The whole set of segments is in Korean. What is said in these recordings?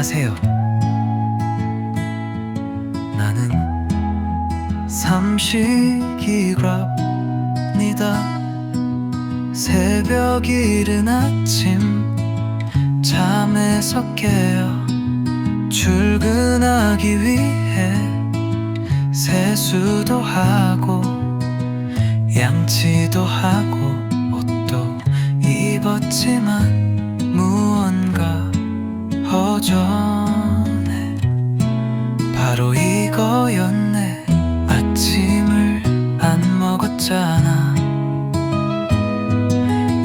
안녕하세요. 나는 삼식이랍니다. 새벽 이른 아침 잠에서 깨어 출근하기 위해 세수도 하고 양치도 하고 허전해 바로 이거였네. 아침을 안 먹었잖아.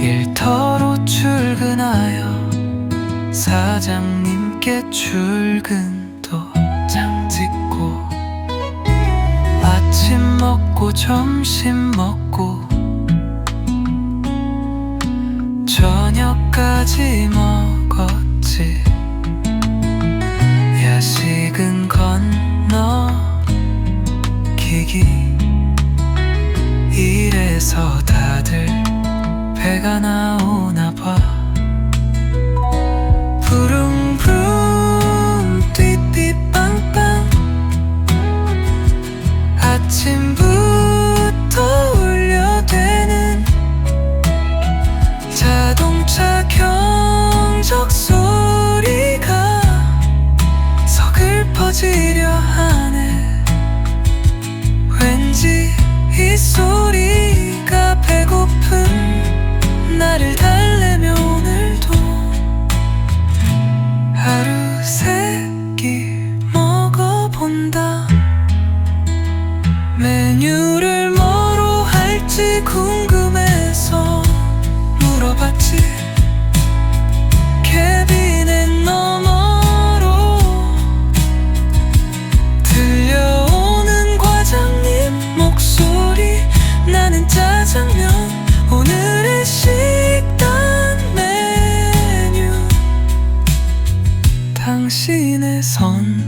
일터로 출근하여 사장님께 출근도 장 찍고 아침 먹고 점심 먹고 배가 나오나 봐 부릉부릉 띠띠빵빵. 아침부터 울려대는 자동차 경적 소리가 서글퍼지려 하네. 왠지 이 소리 궁금해서 물어봤지. 캐비넷 너머로 들려오는 과장님 목소리. 나는 짜장면 오늘의 식단 메뉴. 당신의 선